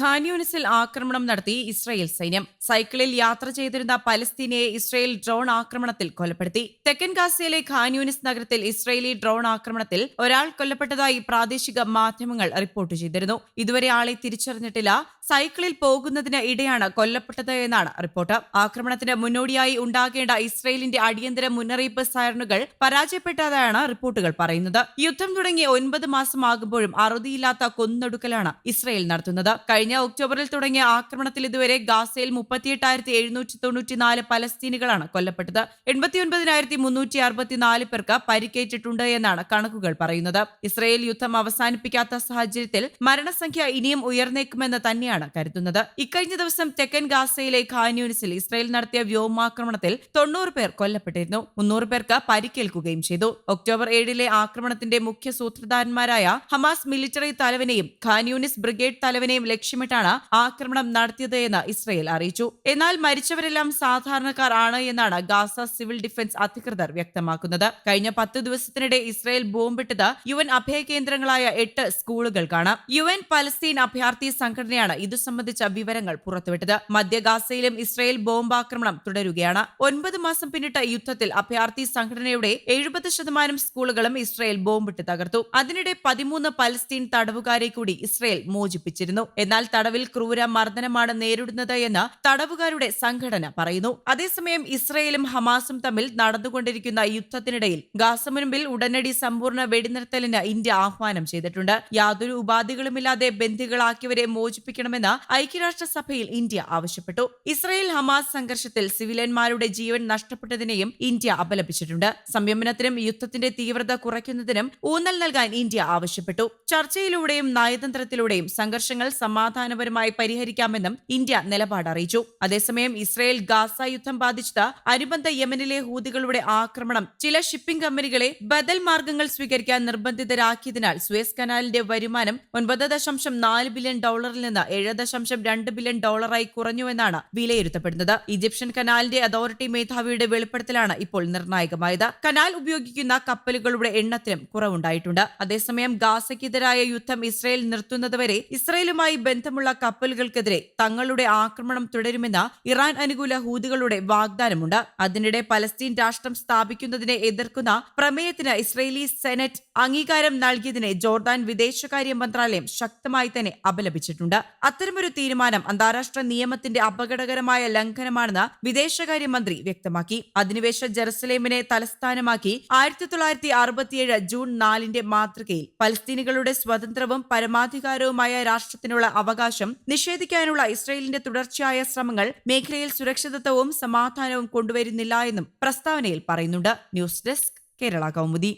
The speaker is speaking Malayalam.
ഖാൻയൂനിസിൽ ആക്രമണം നടത്തി ഇസ്രായേൽ സൈന്യം. സൈക്കിളിൽ യാത്ര ചെയ്തിരുന്ന പലസ്തീനയെ ഇസ്രായേൽ ഡ്രോൺ ആക്രമണത്തിൽ കൊലപ്പെടുത്തി. തെക്കൻ ഗാസയിലെ ഖാൻയൂനിസ് നഗരത്തിൽ ഇസ്രായേലി ഡ്രോൺ ആക്രമണത്തിൽ ഒരാൾ കൊല്ലപ്പെട്ടതായി പ്രാദേശിക മാധ്യമങ്ങൾ റിപ്പോർട്ട് ചെയ്തിരുന്നു. ഇതുവരെ ആളെ തിരിച്ചറിഞ്ഞിട്ടില്ല. സൈക്കിളിൽ പോകുന്നതിന് ഇടെയാണ് കൊല്ലപ്പെട്ടത് എന്നാണ് റിപ്പോർട്ട്. ആക്രമണത്തിന് മുന്നോടിയായി ഉണ്ടാകേണ്ട ഇസ്രായേലിന്റെ അടിയന്തര മുന്നറിയിപ്പ് സൈറനുകൾ പരാജയപ്പെട്ടതായാണ് റിപ്പോർട്ടുകൾ പറയുന്നത്. യുദ്ധം തുടങ്ങി ഒൻപത് മാസമാകുമ്പോഴും അറുതിയില്ലാത്ത കൊന്നൊടുക്കലാണ് ഇസ്രായേൽ നടത്തുന്നത്. കഴിഞ്ഞ ഒക്ടോബറിൽ തുടങ്ങിയ ആക്രമണത്തിൽ ഇതുവരെ ഗാസയിൽ മുപ്പത്തിയെട്ടായിരത്തി എഴുന്നൂറ്റി തൊണ്ണൂറ്റിനാല് പലസ്തീനികളാണ് കൊല്ലപ്പെട്ടത്. എൺപത്തിയൊൻപതിനായിരത്തി മുന്നൂറ്റി അറുപത്തിനാല് പേർക്ക് പരിക്കേറ്റിട്ടുണ്ട് എന്നാണ് കണക്കുകൾ പറയുന്നത്. ഇസ്രയേൽ യുദ്ധം അവസാനിപ്പിക്കാത്ത സാഹചര്യത്തിൽ മരണസംഖ്യ ഇനിയും ഉയർന്നേക്കുമെന്ന് തന്നെയാണ് കരുതുന്നത്. ഇക്കഴിഞ്ഞ ദിവസം തെക്കൻ ഗാസയിലെ ഖാൻയൂനിസിൽ ഇസ്രയേൽ നടത്തിയ വ്യോമാക്രമണത്തിൽ തൊണ്ണൂറ് പേർ കൊല്ലപ്പെട്ടിരുന്നു. മുന്നൂറ് പേർക്ക് പരിക്കേൽക്കുകയും ചെയ്തു. ഒക്ടോബർ ഏഴിലെ ആക്രമണത്തിന്റെ മുഖ്യ സൂത്രധാരന്മാരായ ഹമാസ് മിലിറ്ററി തലവനെയും ഖാന്യൂനിസ് ബ്രിഗേഡ് തലവനെയും ലക്ഷ്യമിട്ടാണ് ആക്രമണം നടത്തിയത് എന്ന് ഇസ്രയേൽ അറിയിച്ചു. എന്നാൽ മരിച്ചവരെല്ലാം സാധാരണക്കാർ ആണ് എന്നാണ് ഗാസ സിവിൽ ഡിഫൻസ് അധികൃതർ വ്യക്തമാക്കുന്നത്. കഴിഞ്ഞ പത്ത് ദിവസത്തിനിടെ ഇസ്രയേൽ ബോംബിട്ടത് യു എൻ അഭയകേന്ദ്രങ്ങളായ എട്ട് സ്കൂളുകൾക്കാണ് യു എൻ പലസ്തീൻ അഭയാർത്ഥി സംഘടനയാണ് ഇതു സംബന്ധിച്ച വിവരങ്ങൾ പുറത്തുവിട്ടത്. മധ്യ ഗാസയിലും ഇസ്രയേൽ ബോംബാക്രമണം തുടരുകയാണ്. ഒൻപത് മാസം പിന്നിട്ട യുദ്ധത്തിൽ അഭയാർത്ഥി സംഘടനയുടെ എഴുപത് ശതമാനം സ്കൂളുകളും ഇസ്രയേൽ ബോംബിട്ട് തകർത്തു. അതിനിടെ പതിമൂന്ന് പലസ്തീൻ തടവുകാരെ കൂടി ഇസ്രയേൽ മോചിപ്പിച്ചിരുന്നു. എന്നാൽ തടവിൽ ക്രൂര മർദ്ദനമാണ് നേരിടുന്നത് എന്ന് തടവുകാരുടെ സംഘടന പറയുന്നു. അതേസമയം ഇസ്രയേലും ഹമാസും തമ്മിൽ നടന്നുകൊണ്ടിരിക്കുന്ന യുദ്ധത്തിനിടയിൽ ഗാസ മുൻപിൽ ഉടനടി സമ്പൂർണ വെടിനിർത്തലിന് ഇന്ത്യ ആഹ്വാനം ചെയ്തിട്ടുണ്ട്. യാതൊരു ഉപാധികളുമില്ലാതെ ബന്ദികളാക്കിയവരെ മോചിപ്പിക്കണമെന്ന് ഐക്യരാഷ്ട്രസഭയിൽ ഇന്ത്യ ആവശ്യപ്പെട്ടു. ഇസ്രയേൽ ഹമാസ് സംഘർഷത്തിൽ സിവിലിയന്മാരുടെ ജീവൻ നഷ്ടപ്പെട്ടതിനെയും ഇന്ത്യ അപലപിച്ചിട്ടുണ്ട്. സംയമനത്തിനും യുദ്ധത്തിന്റെ തീവ്രത കുറയ്ക്കുന്നതിനും ഊന്നൽ നൽകാൻ ഇന്ത്യ ആവശ്യപ്പെട്ടു. ചർച്ചയിലൂടെയും നയതന്ത്രത്തിലൂടെയും സംഘർഷങ്ങൾ സമാധാനപരമായി പരിഹരിക്കാമെന്നും ഇന്ത്യ നിലപാട് അറിയിച്ചു. അതേസമയം ഇസ്രയേൽ ഗാസ യുദ്ധം ബാധിച്ചത് അനുബന്ധ യമനിലെ ഹൂതികളുടെ ആക്രമണം. ചില ഷിപ്പിംഗ് കമ്പനികളെ ബദൽ മാർഗങ്ങൾ സ്വീകരിക്കാൻ നിർബന്ധിതരാക്കിയതിനാൽ സ്വേസ് കനാലിന്റെ വരുമാനം ഒൻപത് ദശാംശം നാല് ബില്യൺ ഡോളറിൽ നിന്ന് ഏഴ് ദശാംശം രണ്ട് ബില്യൺ ഡോളറായി കുറഞ്ഞുവെന്നാണ് വിലയിരുത്തപ്പെടുന്നത്. ഈജിപ്ഷ്യൻ കനാലിന്റെ അതോറിറ്റി മേധാവിയുടെ വെളിപ്പെടുത്തലാണ് ഇപ്പോൾ നിർണായകമായത്. കനാൽ ഉപയോഗിക്കുന്ന കപ്പലുകളുടെ എണ്ണത്തിലും കുറവുണ്ടായിട്ടുണ്ട്. അതേസമയം ഗാസയ്ക്കെതിരായ യുദ്ധം ഇസ്രയേൽ നിർത്തുന്നതുവരെ ഇസ്രയേലുമായി ബന്ധമുള്ള കപ്പലുകൾക്കെതിരെ തങ്ങളുടെ ആക്രമണം തുടരുമെന്ന ഇറാൻ അനുകൂല ഹൂതികളുടെ വാഗ്ദാനമുണ്ട്. അതിനിടെ പലസ്തീൻ രാഷ്ട്രം സ്ഥാപിക്കുന്നതിനെ എതിർക്കുന്ന പ്രമേയത്തിന് ഇസ്രയേലി സെനറ്റ് അംഗീകാരം നൽകിയതിനെ ജോർദാൻ വിദേശകാര്യ മന്ത്രാലയം ശക്തമായി തന്നെ അപലപിച്ചിട്ടുണ്ട്. അത്തരമൊരു തീരുമാനം അന്താരാഷ്ട്ര നിയമത്തിന്റെ അപകടകരമായ ലംഘനമാണെന്ന് വിദേശകാര്യമന്ത്രി വ്യക്തമാക്കി. അധിനിവേശ ജെറുസലേമിനെ തലസ്ഥാനമാക്കി ആയിരത്തി തൊള്ളായിരത്തി അറുപത്തിയേഴ് ജൂൺ നാലിന്റെ മാതൃകയിൽ പലസ്തീനികളുടെ സ്വതന്ത്രവും പരമാധികാരവുമായ രാഷ്ട്രത്തിനുള്ള അവകാശം നിഷേധിക്കാനുള്ള ഇസ്രയേലിന്റെ തുടർച്ചയായ ശ്രമങ്ങൾ മേഖലയിൽ സുരക്ഷിതത്വവും സമാധാനവും കൊണ്ടുവരുന്നില്ല എന്നും പ്രസ്താവനയിൽ പറയുന്നുണ്ട്. News desk Kerala Kaumudi.